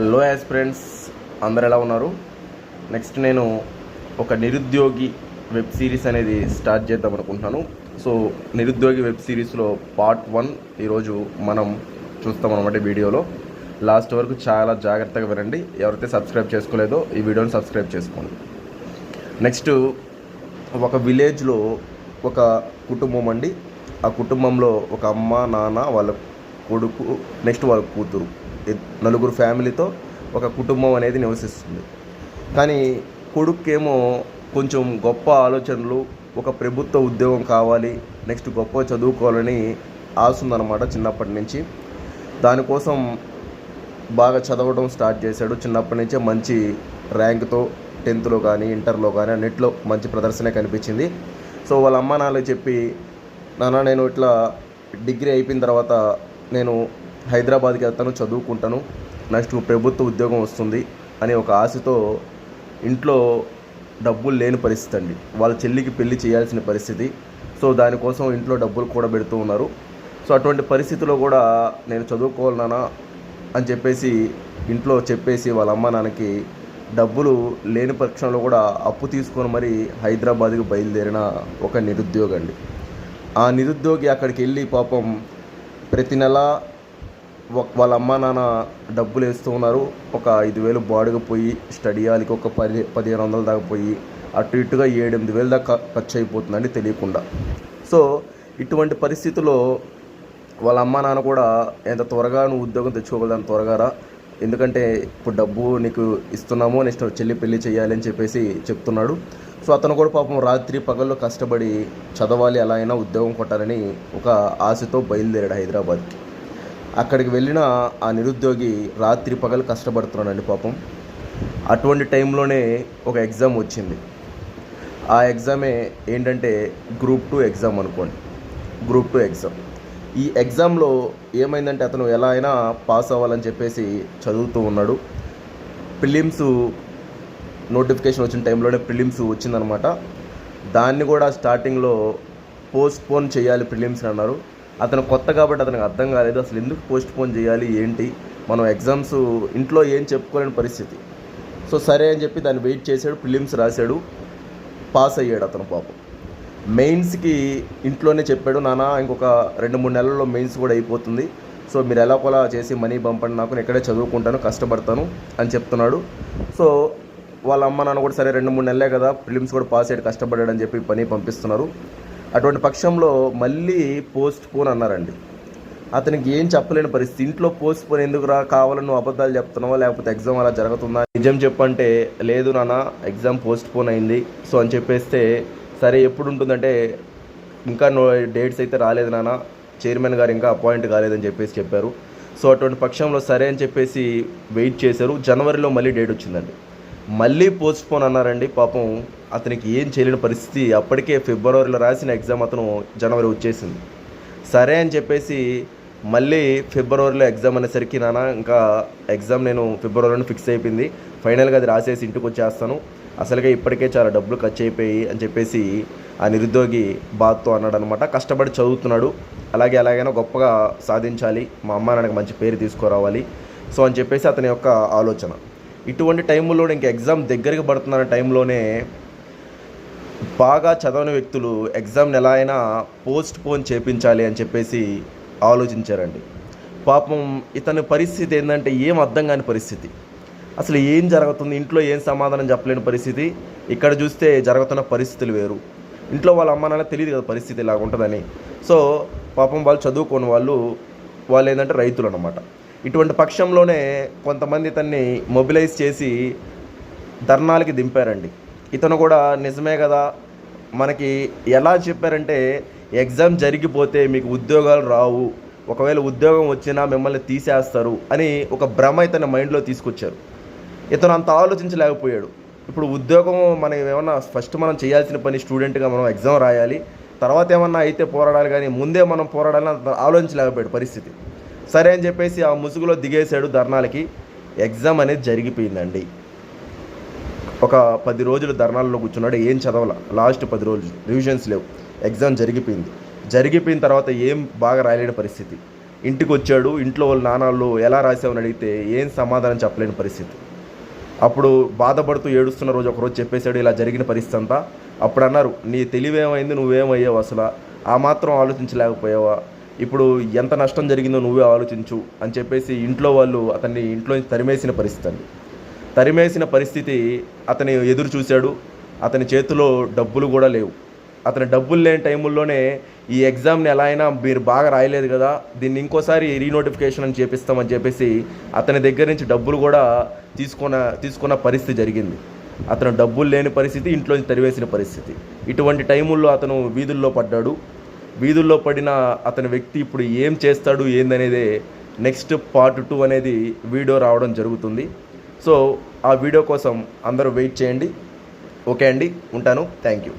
Hello as friends అందరు ఎలా ఉన్నారు? నెక్స్ట్ నేను ఒక నిరుద్యోగి వెబ్ సిరీస్ అనేది స్టార్ట్ చేద్దాం అనుకుంటున్నాను. సో నిరుద్యోగి వెబ్ సిరీస్లో పార్ట్ వన్ ఈరోజు మనం చూస్తాం అనమాట వీడియోలో. లాస్ట్ వరకు చాలా జాగ్రత్తగా వినండి. ఎవరైతే సబ్స్క్రైబ్ చేసుకోలేదో ఈ వీడియోని సబ్స్క్రైబ్ చేసుకోండి. నెక్స్ట్ ఒక విలేజ్లో ఒక కుటుంబం అండి. ఆ కుటుంబంలో ఒక అమ్మ నాన్న వాళ్ళ కొడుకు నెక్స్ట్ వాళ్ళ కూతురు. నలుగురు ఫ్యామిలీతో ఒక కుటుంబం అనేది నివసిస్తుంది. కానీ కొడుక్కేమో కొంచెం గొప్ప ఆలోచనలు ఒక ప్రభుత్వ ఉద్యోగం కావాలి నెక్స్ట్ గొప్ప చదువుకోవాలని ఆశ ఉందన్నమాట చిన్నప్పటి నుంచి. దానికోసం బాగా చదవడం స్టార్ట్ చేశాడు. చిన్నప్పటి నుంచే మంచి ర్యాంక్తో టెన్త్లో కానీ ఇంటర్లో కానీ అన్నిట్లో మంచి ప్రదర్శనే కనిపించింది. సో వాళ్ళ అమ్మ నాన్నకి చెప్పి నాన్న నేను ఇట్లా డిగ్రీ అయిపోయిన తర్వాత నేను హైదరాబాద్కి వెళ్తాను చదువుకుంటాను. నెక్స్ట్ ప్రభుత్వ ఉద్యోగం వస్తుంది అని ఒక ఆశతో ఇంట్లో డబ్బులు లేని పరిస్థితి అండి. వాళ్ళ చెల్లికి పెళ్ళి చేయాల్సిన పరిస్థితి. సో దానికోసం ఇంట్లో డబ్బులు కూడా పెడుతూ ఉన్నారు. సో అటువంటి పరిస్థితిలో కూడా నేను చదువుకోవాలి అని చెప్పేసి ఇంట్లో చెప్పేసి వాళ్ళ అమ్మ నాన్నకి డబ్బులు లేని పక్షంలో కూడా అప్పు తీసుకొని మరి హైదరాబాద్కి బయలుదేరిన ఒక నిరుద్యోగి అండి ఆ నిరుద్యోగి అక్కడికి వెళ్ళి పాపం ప్రతి నెల వాళ్ళ అమ్మ నాన్న డబ్బులు వేస్తూ ఉన్నారు. ఒక ఐదు వేలు బాడుగ పోయి స్టడీ వాళ్ళకి ఒక పది పదిహేను వందల దాకా పోయి అటు ఇటుగా ఏడెనిమిది వేలు దాకా ఖర్చు అయిపోతుందండి తెలియకుండా. సో ఇటువంటి పరిస్థితుల్లో వాళ్ళ అమ్మ నాన్న కూడా ఎంత త్వరగా నువ్వు ఉద్యోగం తెచ్చుకోగలదాన్ని త్వరగా రా ఎందుకంటే ఇప్పుడు డబ్బు నీకు ఇస్తున్నాము నెక్స్ట్ చెల్లి పెళ్ళి చేయాలి అని చెప్పేసి చెప్తున్నాడు. సో అతను కూడా పాపం రాత్రి పగల్లో కష్టపడి చదవాలి ఎలా అయినా ఉద్యోగం కొట్టాలని ఒక ఆశతో బయలుదేరాడు హైదరాబాద్కి. అక్కడికి వెళ్ళిన ఆ నిరుద్యోగి రాత్రి పగలు కష్టపడుతున్నాడండి పాపం. అటువంటి టైంలోనే ఒక ఎగ్జామ్ వచ్చింది. ఆ ఎగ్జామే ఏంటంటే గ్రూప్ టూ ఎగ్జామ్ అనుకోండి. Group two exam. ఈ ఎగ్జామ్లో ఏమైందంటే అతను ఎలా అయినా పాస్ అవ్వాలని చెప్పేసి చదువుతూ ఉన్నాడు. ప్రిలిమ్స్ నోటిఫికేషన్ వచ్చిన టైంలోనే ప్రిలిమ్స్ వచ్చిందనమాట. దాన్ని కూడా స్టార్టింగ్లో పోస్ట్పోన్ చేయాలి ప్రిలిమ్స్ అన్నారు. అతను కొత్త కాబట్టి అతనికి అర్థం కాలేదు. అసలు ఎందుకు పోస్ట్ పోన్ చేయాలి? ఏంటి? మనం ఎగ్జామ్స్ ఇంట్లో ఏం చెప్పుకోలేని పరిస్థితి. సో సరే అని చెప్పి దాన్ని వెయిట్ చేశాడు ప్రిలిమ్స్ రాశాడు. పాస్ అయ్యాడు అతను పాపం. మెయిన్స్కి ఇంట్లోనే చెప్పాడు నానా ఇంకొక రెండు మూడు నెలల్లో మెయిన్స్ కూడా అయిపోతుంది. సో మీరు ఎలా కొలా చేసి మనీ పంపండి నాకు నేను ఇక్కడే చదువుకుంటాను కష్టపడతాను అని చెప్తున్నాడు. సో వాళ్ళ అమ్మ నాన్న కూడా సరే రెండు మూడు నెలలే కదా ఫిలిమ్స్ కూడా పాస్ అయ్యాడు కష్టపడ్డాడు అని చెప్పి పని పంపిస్తున్నారు. అటువంటి పక్షంలో మళ్ళీ పోస్ట్ పోన్ అన్నారండి. అతనికి ఏం చెప్పలేని పరిస్థితి. ఇంట్లో పోస్ట్ పోన్ ఎందుకు రా? కావాలని నువ్వు అబద్ధాలు చెప్తున్నావా? లేకపోతే ఎగ్జామ్ అలా జరుగుతుందా? నిజం చెప్పంటే లేదు నాన్న ఎగ్జామ్ పోస్ట్ పోన్ అయింది. సో అని చెప్పేస్తే సరే ఎప్పుడు ఉంటుందంటే ఇంకా డేట్స్ అయితే రాలేదు నాన్న. చైర్మన్ గారు ఇంకా అపాయింట్ కాలేదని చెప్పేసి చెప్పారు. సో అటువంటి పక్షంలో సరే అని చెప్పేసి వెయిట్ చేశారు. జనవరిలో మళ్ళీ డేట్ వచ్చిందండి. మళ్ళీ పోస్ట్పోన్ అన్నారండి. పాపం అతనికి ఏం చేయలేని పరిస్థితి. అప్పటికే ఫిబ్రవరిలో రాసిన ఎగ్జామ్ అతను జనవరి వచ్చేసింది. సరే అని చెప్పేసి మళ్ళీ ఫిబ్రవరిలో ఎగ్జామ్ అనేసరికి నాన్న ఇంకా ఎగ్జామ్ నేను ఫిబ్రవరిలో ఫిక్స్ అయిపోయింది. ఫైనల్గా అది రాసేసి ఇంటికి వచ్చేస్తాను. అసలుగా ఇప్పటికే చాలా డబ్బులు ఖర్చు అయిపోయి అని చెప్పేసి ఆ నిరుద్యోగి బాధతో అన్నాడు అనమాట కష్టపడి చదువుతున్నాడు. అలాగే ఎలాగైనా గొప్పగా సాధించాలి. మా అమ్మ నాన్నకి మంచి పేరు తీసుకురావాలి. సో అని చెప్పేసి అతని యొక్క ఆలోచన. ఇటువంటి టైంలో ఇంకా ఎగ్జామ్ దగ్గరికి పడుతున్న టైంలోనే బాగా చదవని వ్యక్తులు ఎగ్జామ్ని ఎలా అయినా పోస్ట్ పోన్ చేపించాలి అని చెప్పేసి ఆలోచించారండి. పాపం ఇతని పరిస్థితి ఏంటంటే ఏం అర్థం కాని పరిస్థితి. అసలు ఏం జరుగుతుంది? ఇంట్లో ఏం సమాధానం చెప్పలేని పరిస్థితి. ఇక్కడ చూస్తే జరుగుతున్న పరిస్థితులు వేరు. ఇంట్లో వాళ్ళ అమ్మ నాన్న తెలియదు కదా పరిస్థితి ఇలాగ ఉంటుందని సో పాపం వాళ్ళు చదువుకోని వాళ్ళు వాళ్ళు ఏంటంటే రైతులు అనమాట ఇటువంటి పక్షంలోనే కొంతమంది ఇతన్ని మొబిలైజ్ చేసి ధర్నాలకి దింపారండి. ఇతను కూడా నిజమే కదా మనకి ఎలా చెప్పారంటే ఎగ్జామ్ జరిగిపోతే మీకు ఉద్యోగాలు రావు ఒకవేళ ఉద్యోగం వచ్చినా మిమ్మల్ని తీసేస్తారు అని ఒక భ్రమ ఇతని మైండ్లో తీసుకొచ్చారు. ఇతను అంత ఆలోచించలేకపోయాడు. ఇప్పుడు ఉద్యోగం మనం ఏమన్నా ఫస్ట్ మనం చేయాల్సిన పని స్టూడెంట్గా మనం ఎగ్జామ్ రాయాలి తర్వాత ఏమన్నా అయితే పోరాడాలి కానీ ముందే మనం పోరాడాలని ఆలోచించలేకపోయాడు పరిస్థితి. సరే అని చెప్పేసి ఆ ముసుగులో దిగేశాడు ధర్నాలకి. ఎగ్జామ్ అనేది జరిగిపోయిందండి. ఒక పది రోజులు ధర్నాల్లో కూర్చున్నాడు ఏం చదవాల. లాస్ట్ పది రోజులు రివిజన్స్ లేవు. ఎగ్జామ్ జరిగిపోయింది. జరిగిపోయిన తర్వాత ఏం బాగా రాయలేని పరిస్థితి. ఇంటికి వచ్చాడు ఇంట్లో వాళ్ళ నాన్నలు ఎలా రాసావని అడిగితే ఏం సమాధానం చెప్పలేని పరిస్థితి. అప్పుడు బాధపడుతూ ఏడుస్తున్న రోజు ఒకరోజు చెప్పేశాడు ఇలా జరిగిన పరిస్థితి అంతా. అప్పుడు అన్నారు నీ తెలివేమైంది నువ్వేమయ్యావు అసలు? ఆ మాత్రం ఆలోచించలేకపోయావా? ఇప్పుడు ఎంత నష్టం జరిగిందో నువ్వే ఆలోచించు అని చెప్పేసి ఇంట్లో వాళ్ళు అతన్ని ఇంట్లో తరిమేసిన పరిస్థితి అండి. తరిమేసిన పరిస్థితి అతని ఎదురు చూశాడు. అతని చేతిలో డబ్బులు కూడా లేవు. అతని డబ్బులు లేని టైముల్లోనే ఈ ఎగ్జామ్ని ఎలా అయినా మీరు బాగా రాయలేదు కదా దీన్ని ఇంకోసారి రీనోటిఫికేషన్ అని చేపిస్తామని చెప్పేసి అతని దగ్గర నుంచి డబ్బులు కూడా తీసుకున్న తీసుకున్న పరిస్థితి జరిగింది. అతను డబ్బులు లేని పరిస్థితి ఇంట్లో నుంచి తరివేసిన పరిస్థితి. ఇటువంటి టైముల్లో అతను వీధుల్లో పడ్డాడు. వీధుల్లో పడిన అతని వ్యక్తి ఇప్పుడు ఏం చేస్తాడు ఏందనేదే నెక్స్ట్ పార్ట్ టూ అనేది వీడియో రావడం జరుగుతుంది. సో ఆ వీడియో కోసం అందరూ వెయిట్ చేయండి. ఓకే అండి ఉంటాను. Thank you.